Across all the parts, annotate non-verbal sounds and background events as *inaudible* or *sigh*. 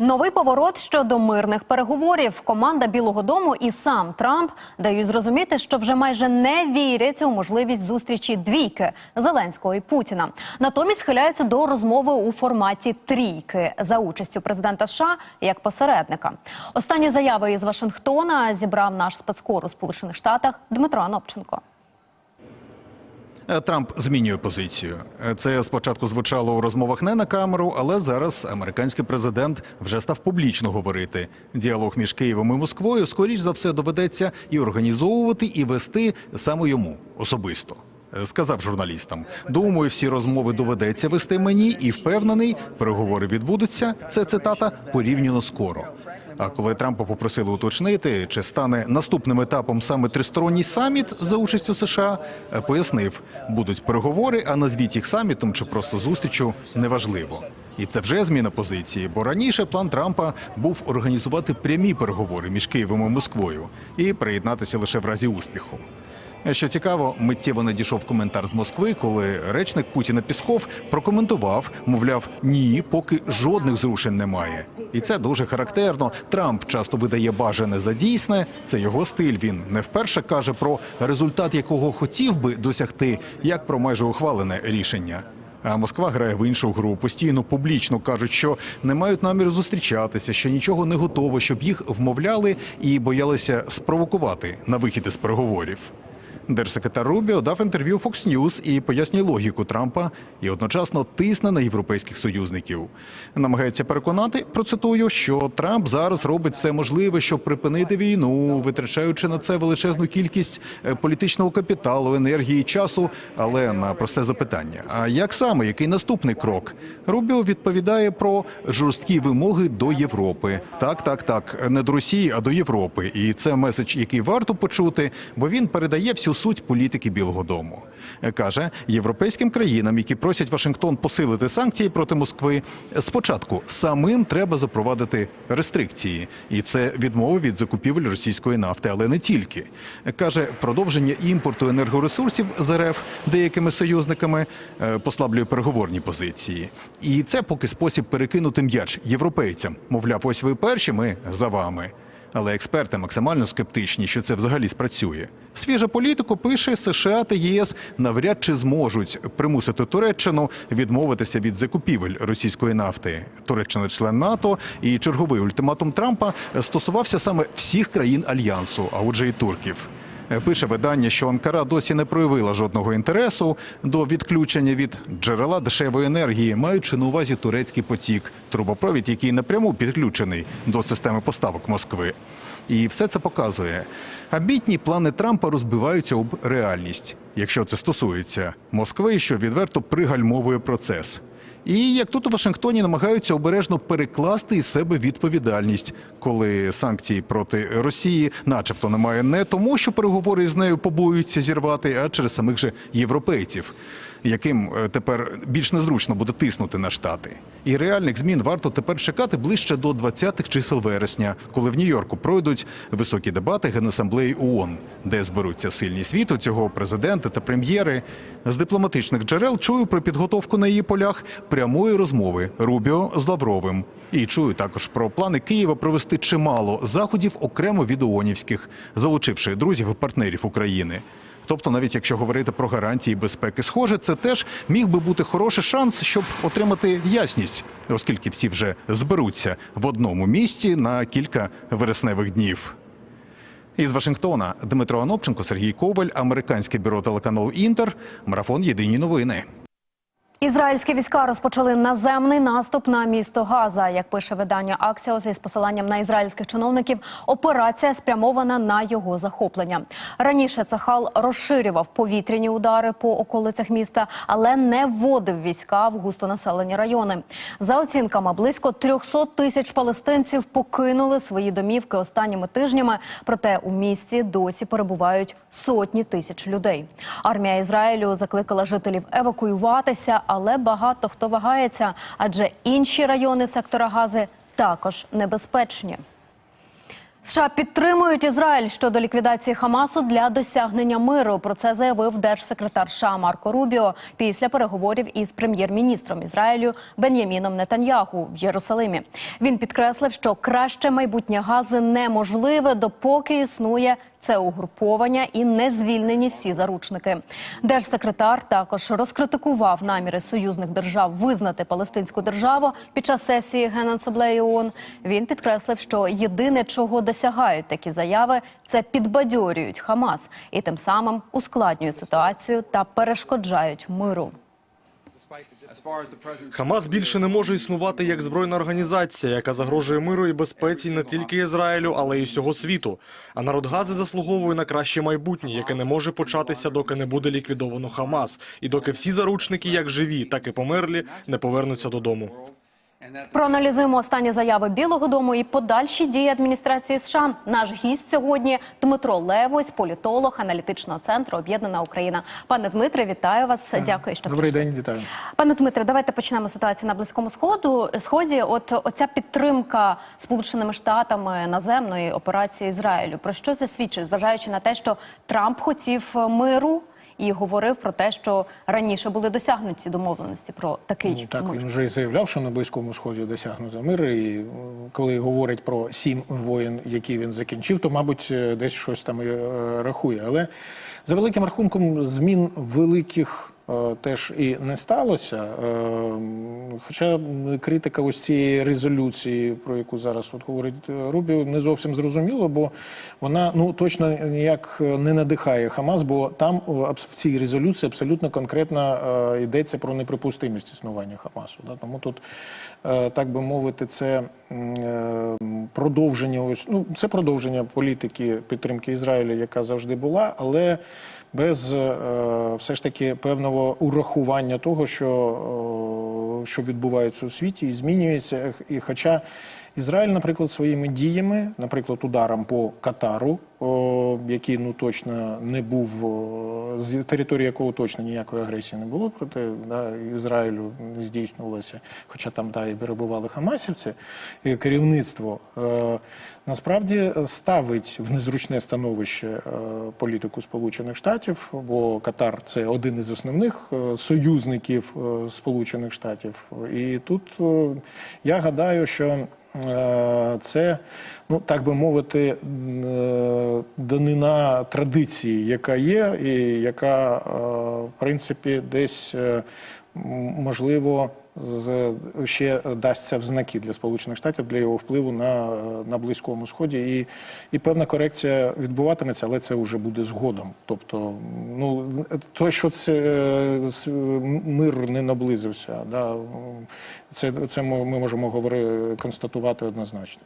Новий поворот щодо мирних переговорів. Команда Білого Дому і сам Трамп дають зрозуміти, що вже майже не вірять у можливість зустрічі двійки Зеленського і Путіна. Натомість схиляються до розмови у форматі трійки за участю президента США як посередника. Останні заяви із Вашингтона зібрав наш спецкор у Сполучених Штатах Дмитро Анопченко. Е, Трамп змінює позицію. Е, Це спочатку звучало у розмовах не на камеру, але зараз американський президент вже став публічно говорити. Діалог між Києвом і Москвою скоріш за все доведеться і організовувати, і вести саме йому особисто. Е, Сказав журналістам: думаю, всі розмови доведеться вести мені, і впевнений, переговори відбудуться. Це цитата порівняно скоро. А коли Трампа попросили уточнити, чи стане наступним етапом саме тристоронній саміт за участю США, е, пояснив, будуть переговори, а назвіть їх самітом чи просто зустрічю неважливо. І це вже зміна позиції, бо раніше план Трампа був організувати прямі переговори між Києвом і Москвою і приєднатися лише в разі успіху. Що цікаво, миттєво надійшов коментар з Москви, коли речник Путіна Пісков прокоментував, мовляв, ні, поки жодних зрушень немає. І це дуже характерно. Трамп часто видає бажане за дійсне. Це його стиль. Він не вперше каже про результат, якого хотів би досягти, як про майже ухвалене рішення. А Москва грає в іншу гру. Постійно публічно кажуть, що не мають наміру зустрічатися, що нічого не готово, щоб їх вмовляли і боялися спровокувати на вихід із переговорів. Держсекретар Рубіо дав інтерв'ю Fox News і пояснює логіку Трампа і одночасно тисне на європейських союзників. Намагається переконати, процитую, що Трамп зараз робить все можливе, щоб припинити війну, витрачаючи на це величезну кількість е, політичного капіталу, енергії, часу. Але на просте запитання: а як саме який наступний крок? Рубіо відповідає про жорсткі вимоги до Європи. Так, так, так, не до Росії, а до Європи. І це меседж, який варто почути, бо він передає всю суть політики Білого Дому. Каже європейським країнам, які просять Вашингтон посилити санкції проти Москви. Спочатку самим треба запровадити рестрикції, і це відмови від закупівель російської нафти, але не тільки. Каже, продовження імпорту енергоресурсів з РФ деякими союзниками е, послаблює переговорні позиції. І це поки спосіб перекинути м'яч європейцям. Мовляв, ось ви перші, ми за вами. Але експерти максимально скептичні, що це взагалі спрацює. Свіжа політику пише США та ЄС навряд чи зможуть примусити Туреччину відмовитися від закупівель російської нафти. Туреччина член НАТО, і черговий ультиматум Трампа стосувався саме всіх країн альянсу, а отже, і турків. Пише видання, що Анкара досі не проявила жодного інтересу до відключення від джерела дешевої енергії, маючи на увазі турецький потік, трубопровід, який напряму підключений до системи поставок Москви. І все це показує. Амбітні плани Трампа розбиваються об реальність, якщо це стосується Москви, що відверто пригальмовує процес. І як тут у Вашингтоні намагаються обережно перекласти із себе відповідальність, коли санкції проти Росії, начебто, немає не тому, що переговори з нею побоюються зірвати, а через самих же європейців, яким е, тепер більш незручно буде тиснути на штати. І реальних змін варто тепер чекати ближче до 20-х чисел вересня, коли в Нью-Йорку пройдуть високі дебати Генасамблеї ООН, де зберуться сильні світу цього президенти та прем'єри. З дипломатичних джерел чую про підготовку на її полях прямої розмови Рубіо з Лавровим. І чую також про плани Києва провести чимало заходів окремо від ООНівських, залучивши друзів і партнерів України. Тобто, навіть якщо говорити про гарантії безпеки, схоже, це теж міг би бути хороший шанс, щоб отримати ясність, оскільки всі вже зберуться в одному місці на кілька вересневих днів. Із Вашингтона Дмитро Анопченко, Сергій Коваль, американське бюро телеканалу Інтер, марафон Єдині новини. Ізраїльські війська розпочали наземний наступ на місто Газа. Як пише видання Аксіос із посиланням на ізраїльських чиновників, операція спрямована на його захоплення. Раніше Цахал розширював повітряні удари по околицях міста, але не вводив війська в густонаселені райони. За оцінками, близько 300 тисяч палестинців покинули свої домівки останніми тижнями. Проте у місті досі перебувають сотні тисяч людей. Армія Ізраїлю закликала жителів евакуюватися, але багато хто вагається, адже інші райони сектора Гази також небезпечні. США підтримують Ізраїль щодо ліквідації Хамасу для досягнення миру. Про це заявив держсекретар США Марко Рубіо після переговорів із прем'єр-міністром Ізраїлю Бен'яміном Нетаньяху в Єрусалимі. Він підкреслив, що краще майбутнє Гази неможливе, допоки існує це угруповання і не звільнені всі заручники. Держсекретар також розкритикував наміри союзних держав визнати палестинську державу під час сесії Генасамблеї ООН. Він підкреслив, що єдине, чого досягають такі заяви, це підбадьорюють Хамас і тим самим ускладнюють ситуацію та перешкоджають миру. Хамас більше не може існувати як збройна організація, яка загрожує миру і безпеці не тільки Ізраїлю, але й всього світу. А народ Гази заслуговує на краще майбутнє, яке не може початися, доки не буде ліквідовано Хамас, і доки всі заручники, як живі, так і померлі, не повернуться додому. Проаналізуємо останні заяви Білого Дому і подальші дії адміністрації США. Наш гість сьогодні Дмитро Левось, політолог аналітичного центру Об'єднана Україна. Пане Дмитре, вітаю вас. Дякую, що Добрий прийшли. день, вітаю. Пане Дмитре, давайте почнемо ситуацію на близькому сходу. Сході, от оця підтримка Сполученими Штатами наземної операції Ізраїлю. Про що це свідчить, зважаючи на те, що Трамп хотів миру і говорив про те, що раніше були досягнуті домовленості про такий Ну, так мир. він вже і заявляв, що на близькому сході досягнуто мир. І е, коли говорять про сім воєн, які він закінчив, то мабуть е, десь щось там і е, рахує. Але за великим рахунком змін великих. Е, Теж і не сталося. Е, Хоча критика ось цієї резолюції, про яку зараз от говорить е, Рубіо, не зовсім зрозуміло, бо вона ну точно ніяк не надихає Хамас, бо там в цій резолюції абсолютно конкретно йдеться про неприпустимість існування Хамасу. Тому тут, так би мовити, це продовження ось ну це продовження політики підтримки Ізраїля, яка завжди була, але без все ж таки певного урахування того, що, е, що відбувається у світі, і змінюється. І хоча Ізраїль, наприклад, своїми діями, наприклад, ударом по Катару, який ну точно не був з території якого точно ніякої агресії не було проти да, Ізраїлю не здійснювалося, хоча там да, і перебували хамасівці, і керівництво е, насправді ставить в незручне становище е, політику Сполучених Штатів, бо Катар це один із основних е, союзників Сполучених Штатів. І тут я гадаю, що Це, ну так би мовити, е, данина традиції, яка є, і яка, е, в принципі, десь е, можливо з ще дасться в знаки для Сполучених Штатів для його впливу на, на близькому сході, і, і певна корекція відбуватиметься, але це вже буде згодом. Тобто, ну то, що це мир не наблизився, да, це, це ми ми можемо говорити, констатувати однозначно.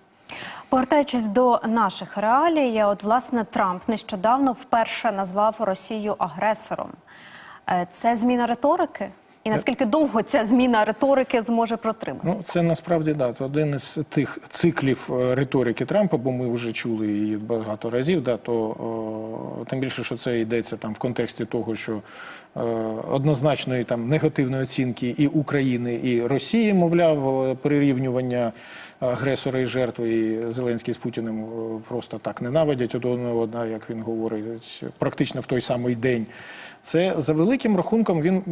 Повертаючись до наших реалій, от власне Трамп нещодавно вперше назвав Росію агресором. Е, Це зміна риторики? І наскільки довго ця зміна риторики зможе протримати? Ну, це насправді да, це один із тих циклів е, риторики Трампа, бо ми вже чули її багато разів. Да, то о, тим більше, що це йдеться там в контексті того, що е, однозначної там негативної оцінки і України, і Росії, мовляв, е, прирівнювання агресора і жертви, і Зеленський з Путіним е, просто так ненавидять один одного, як він говорить, практично в той самий день. Це за великим рахунком він е,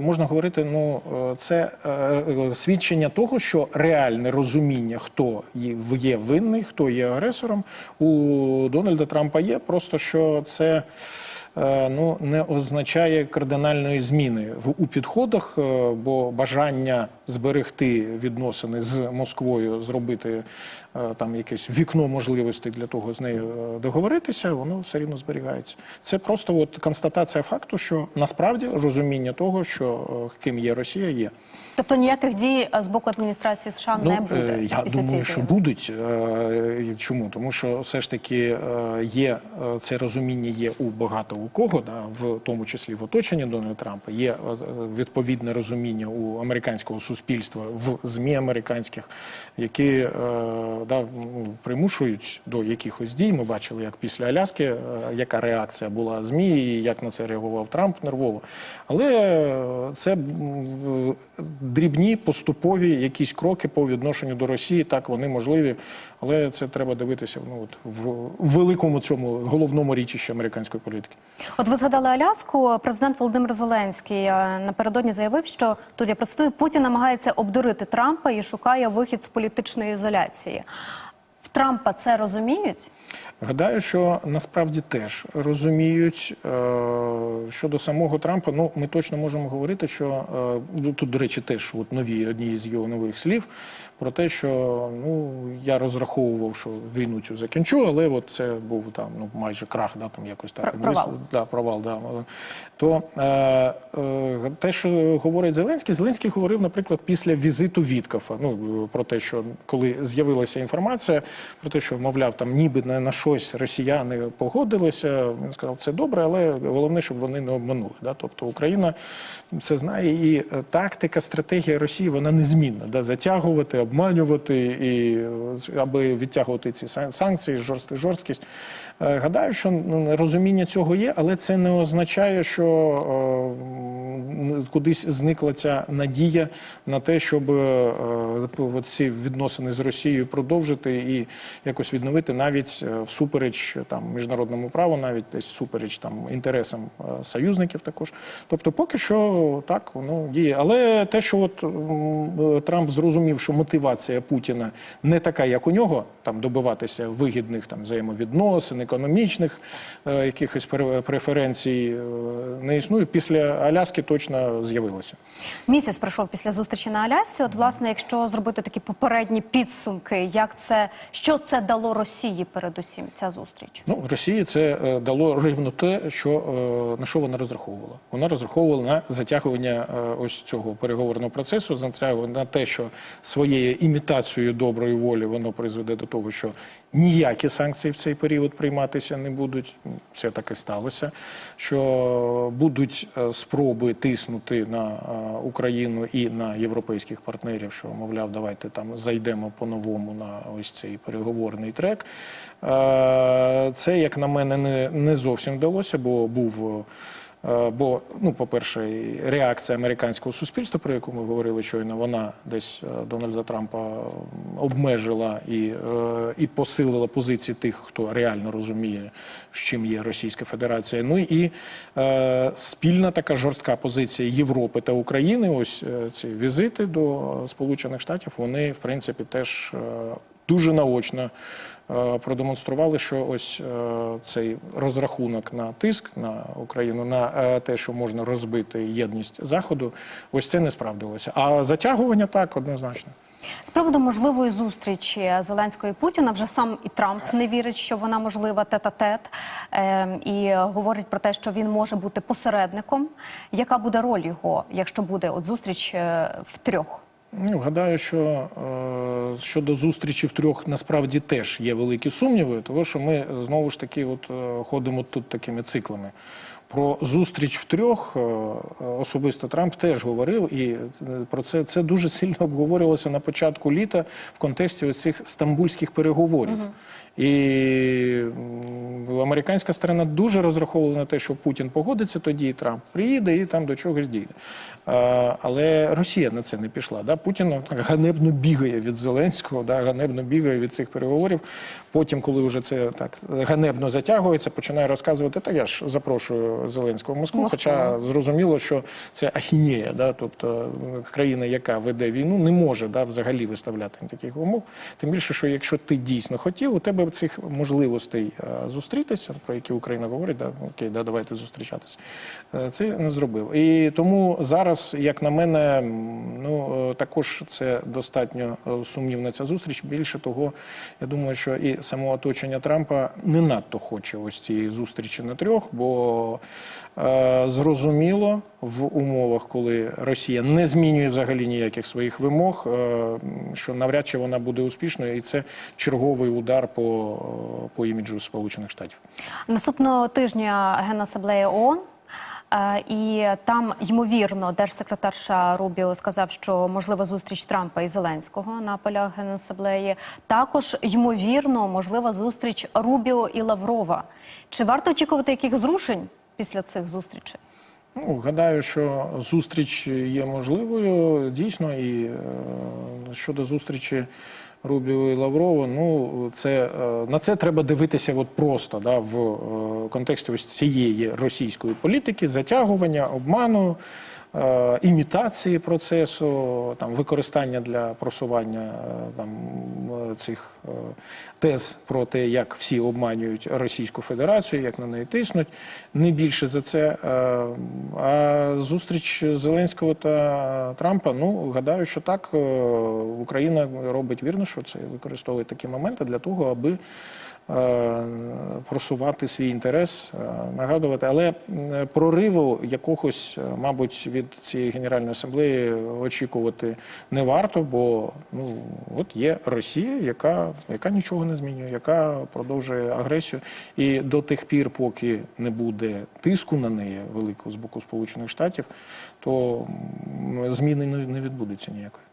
можна говорити. Ну е, це е, е, свідчення того, що реальне розуміння, хто є винний, хто є агресором, у Дональда Трампа є. Просто що це. Е, Ну, не означає кардинальної зміни в у підходах, е, бо бажання зберегти відносини з Москвою, зробити е, там якесь вікно можливостей для того з нею договоритися, воно все рівно зберігається. Це просто от констатація факту, що насправді розуміння того, що ким є Росія, є. Тобто ніяких дій з боку адміністрації США не буде. я після думаю, що будуть. Чому? Тому що все ж таки є це розуміння є у багато у кого, да, в тому числі в оточенні Дональда Трампа, є е, відповідне розуміння у американського суспільства в ЗМІ американських, які е, да, ну, примушують до якихось дій. Ми бачили, як після Аляски, е, яка реакція була ЗМІ, і як на це реагував Трамп нервово. Але це дрібні поступові якісь кроки по відношенню до Росії. Так вони можливі, але це треба дивитися ну, от, в великому цьому головному річищі американської політики. От ви згадали Аляску. Президент Володимир Зеленський е, напередодні заявив, що тут я процитую, Путін намагається обдурити Трампа і шукає вихід з політичної ізоляції. Трампа це розуміють? Гадаю, що насправді теж розуміють е, щодо самого Трампа. Ну, ми точно можемо говорити, що е, ну, тут, до речі, теж от нові одні з його нових слів про те, що ну я розраховував, що війну цю закінчу, але от це був там ну майже крах, да там якось так провал. да, провал. Да. То е, е, те, що говорить Зеленський, Зеленський говорив, наприклад, після візиту Віткофа. Ну про те, що коли з'явилася інформація про те, що мовляв, там ніби на, щось росіяни погодилися. Він сказав, це добре, але головне, щоб вони не обманули. Да? Тобто Україна це знає, і е, тактика, стратегія Росії вона незмінна. Да? Затягувати, обманювати і е, аби відтягувати ці сан- санкції, жорст- жорсткість. Е, Гадаю, що ну, розуміння цього є, але це не означає, що кудись зникла ця надія на те, щоб ці відносини з Росією продовжити і якось відновити навіть е, всупереч там міжнародному праву, навіть десь всупереч там інтересам е, союзників також. Тобто, поки що так воно діє. Але те, що от Трамп зрозумів, що мотивація Путіна не така, як у нього, там добиватися вигідних там взаємовідносин, економічних е, якихось пре- преференцій е, не існує. Після Аляски точно з'явилося. Місяць пройшов після зустрічі на Алясці. От, власне, якщо зробити такі попередні підсумки, як це що це дало Росії передусім ця зустріч? Ну, Росії це е, дало рівно те, що е, на що вона розраховувала. Вона розраховувала на затягування е, ось цього переговорного процесу, на те, що своєю імітацією доброї волі воно призведе до того, що ніякі санкції в цей період прийматися не будуть. Це так і сталося. Що будуть е, спроби тиснути на е, Україну і на європейських партнерів, що мовляв, давайте там зайдемо по-новому на ось цей переговорний трек. Е, Це, як на мене, не, не зовсім вдалося, бо був. Е, Бо, ну, по-перше, реакція американського суспільства, про яку ми говорили щойно, вона десь е, Дональда Трампа обмежила і, е, і посилила позиції тих, хто реально розуміє, з чим є Російська Федерація. Ну і е, спільна така жорстка позиція Європи та України. Ось ці візити до Сполучених Штатів, вони в принципі теж. Дуже наочно продемонстрували, що ось е, цей розрахунок на тиск на Україну, на е, те, що можна розбити єдність Заходу, ось це не справдилося. А затягування так однозначно. З приводу можливої зустрічі Зеленського і Путіна вже сам і Трамп не вірить, що вона можлива тет-а-тет, ем, і говорить про те, що він може бути посередником. Яка буде роль його, якщо буде от зустріч е, втрьох? Ну, гадаю, що е, щодо зустрічі в трьох насправді теж є великі сумніви, тому що ми знову ж таки от, е, ходимо тут такими циклами. Про зустріч в трьох е, особисто Трамп теж говорив, і е, про це це дуже сильно обговорювалося на початку літа в контексті оцих стамбульських переговорів. І американська сторона дуже розраховувала на те, що Путін погодиться тоді, і Трамп приїде і там до чогось дійде. А, але Росія на це не пішла. Да? Путін так ганебно бігає від Зеленського, да? ганебно бігає від цих переговорів. Потім, коли вже це так ганебно затягується, починає розказувати, та я ж запрошую Зеленського в Москву, Москву. хоча зрозуміло, що це ахінея, да? тобто країна, яка веде війну, не може да, взагалі виставляти таких умов. Тим більше, що якщо ти дійсно хотів, у тебе цих можливостей е, зустрітися, про які Україна говорить, да, окей, да, давайте зустрічатися. Е, Це не зробив. І тому зараз, як на мене, ну е, також це достатньо сумнівна ця зустріч. Більше того, я думаю, що і само оточення Трампа не надто хоче ось цієї зустрічі на трьох, бо Зрозуміло, в умовах, коли Росія не змінює взагалі ніяких своїх вимог, е, що навряд чи вона буде успішною, і це черговий удар по, по іміджу Сполучених Штатів. Наступного тижня Генасамблея ООН. е, І там ймовірно держсекретарша Рубіо сказав, що можлива зустріч Трампа і Зеленського на полях Генасамблеї. Також ймовірно можлива зустріч Рубіо і Лаврова. Чи варто очікувати яких зрушень після цих зустрічей? Ну, гадаю, що зустріч є можливою дійсно. І е, щодо зустрічі Рубіо і Лаврова, ну це е, на це треба дивитися от просто да, в е, контексті ось цієї російської політики, затягування, обману. Е, Імітації процесу, там використання для просування е, там е, цих тез про те, як всі обманюють Російську Федерацію, як на неї тиснуть, не більше за це. А зустріч Зеленського та Трампа, ну гадаю, що так Україна робить вірно, що це використовує такі моменти для того, аби просувати свій інтерес, е, нагадувати, але прориву якогось, е, мабуть, від цієї генеральної асамблеї очікувати не варто, бо ну от є Росія, яка, яка нічого не змінює, яка продовжує агресію, і до тих пір, поки не буде тиску на неї великого з боку Сполучених Штатів, то зміни не відбудеться ніякої.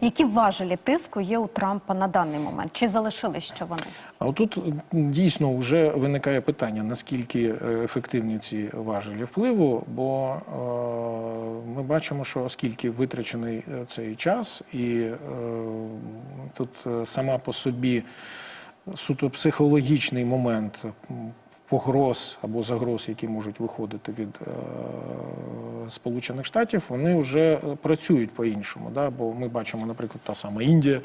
Які важелі тиску є у Трампа на даний момент? Чи залишились ще вони? А отут дійсно вже виникає питання, наскільки е, ефективні ці важелі впливу, бо е, ми бачимо, що оскільки витрачений е, цей час, і е, тут е, сама по собі суто психологічний момент погроз або загроз, які можуть виходити від е, Сполучених Штатів, вони вже працюють по-іншому. Да? Бо ми бачимо, наприклад, та сама Індія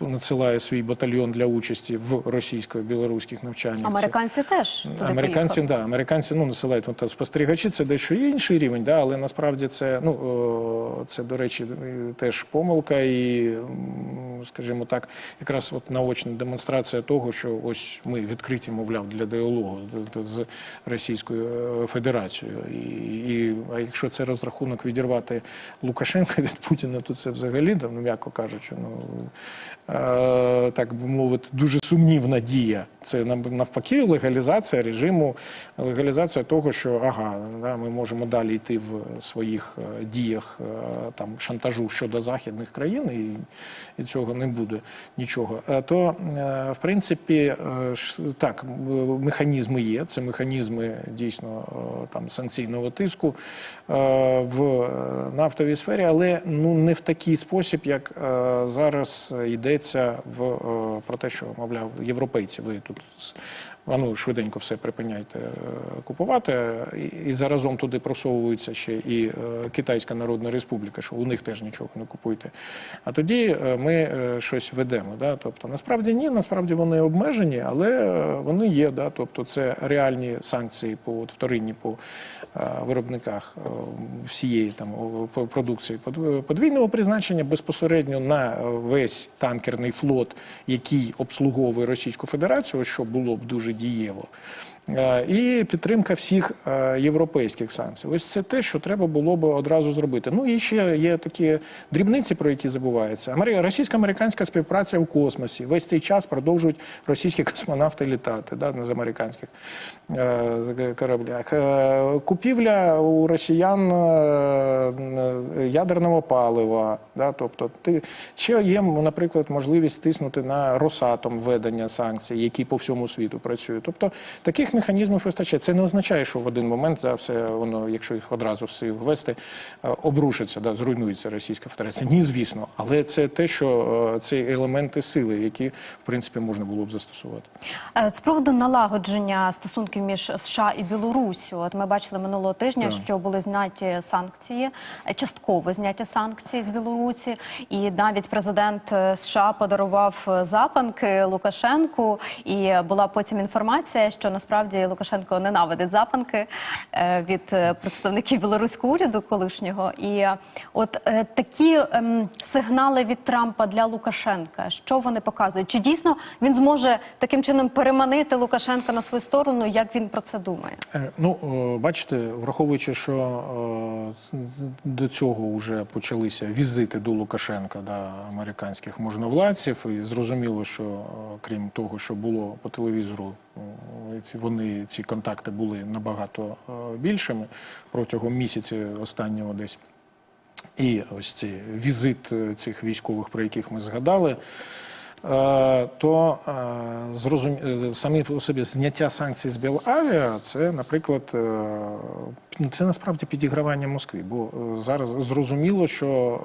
надсилає свій батальйон для участі в російсько-білоруських навчаннях. Це- Американці теж туди Американці, да, американці ну, насилають ну, та спостерігачі, це дещо інший рівень, да, але насправді це, ну, о, це, до речі, е, теж помилка і, скажімо так, якраз от наочна демонстрація того, що ось ми відкриті, мовляв, для діалогу з- Російською е, Федерацією. І, а якщо це розрахунок відірвати Лукашенка від Путіна, то це взагалі, ну, м'яко кажучи, ну, е, так би мовити, дуже сумнівна дія. Це навпаки легалізація режиму, легалізація того, що ага, ми можемо далі йти в своїх е, діях там шантажу щодо західних країн, і, і цього не буде нічого. То в принципі, так, м- є. Це механізми дійсно е, там санкційного тиску е, в нафтовій сфері, але ну не в такий спосіб, як е, зараз йдеться в про те, що мовляв європейці, ви тут а ну швиденько все припиняйте е, купувати, і, і заразом туди просовується ще і е, Китайська Народна Республіка, що у них теж нічого не купуйте. А тоді е, ми щось ведемо. Да? Тобто, насправді ні, насправді вони обмежені, але вони є. Да? Тобто, це реальні санкції по от, вторинні по виробниках всієї там продукції подвійного призначення безпосередньо на весь танкерний флот, який обслуговує Російську Федерацію, що було б дуже дієво. Е, І підтримка всіх е, європейських санкцій. Ось це те, що треба було б одразу зробити. Ну і ще є такі дрібниці, про які забуваються. Амері- Російсько-американська співпраця в космосі. Весь цей час продовжують російські *laughs* космонавти літати да, з американських е, кораблях. Купівля у росіян ядерного палива. Да, тобто, ти ще є, наприклад, можливість тиснути на Росатом введення санкцій, які по всьому світу працюють. Тобто таких механізмів вистачає. Це не означає, що в один момент за все воно, якщо їх одразу всі ввести, е, обрушиться, да, зруйнується Російська Федерація. Ні, звісно, але це те, що це елементи сили, які в принципі можна було б застосувати. Е, З приводу налагодження стосунків між США і Білоруссю, от ми бачили минулого тижня, що були зняті санкції, е, частково зняті санкції з Білорусі, і навіть президент США подарував запанки Лукашенку. І була потім інформація, що насправді. Насправді Лукашенко ненавидить запанки е, від е, представників білоруського уряду колишнього. І е, от такі ем, сигнали від Трампа для Лукашенка, що вони показують? Чи дійсно він зможе таким чином переманити Лукашенка на свою сторону? Як він про це думає? Ну, бачите, враховуючи, що до цього вже почалися візити до Лукашенка да, американських можновладців, і зрозуміло, що крім того, що було по телевізору, вони ці контакти були набагато е, більшими протягом місяця останнього десь. І ось ці візит е, цих військових, про яких ми згадали, е, то е, зрозум... е, самі по собі зняття санкцій з Білавіа, це, наприклад, е, це насправді підігравання Москві. Бо е, зараз зрозуміло, що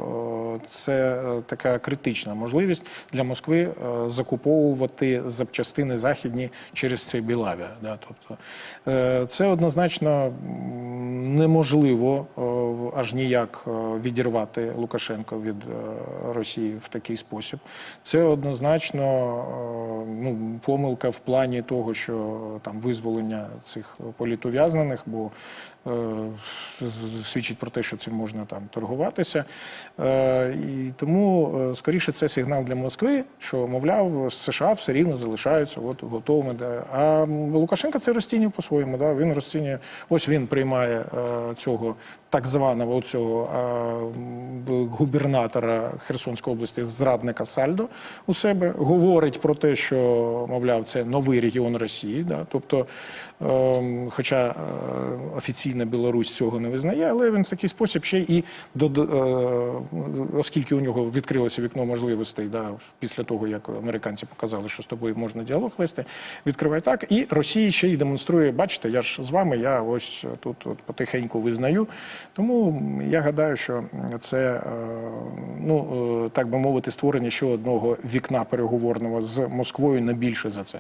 е, це е, така критична можливість для Москви закуповувати запчастини західні через цей Білавіа. Да? Тобто це однозначно неможливо аж ніяк відірвати Лукашенко від Росії в такий спосіб. Це однозначно ну, помилка в плані того, що там визволення цих політов'язнених, бо свідчить про те, що цим можна там торгуватися. Е, І тому, е, скоріше, це сигнал для Москви, що, мовляв, США все рівно залишаються от, готовими. А Лукашенко це розцінює по-своєму. Да. Він розцінює, ось він приймає е, цього так званого цього е, губернатора Херсонської області, зрадника Сальдо у себе, говорить про те, що, мовляв, це новий регіон Росії. Да. Тобто, е, хоча е, офіційна Білорусь цього не визнає, але він в такий спосіб ще і до, е, оскільки у нього відкрилося вікно можливостей, да, після того як американці показали, що з тобою можна діалог вести, відкриває так. І Росія ще й демонструє, бачите, я ж з вами, я ось тут от потихеньку визнаю. Тому я гадаю, що це е, ну е, так би мовити, створення ще одного вікна переговорного з Москвою не більше за це.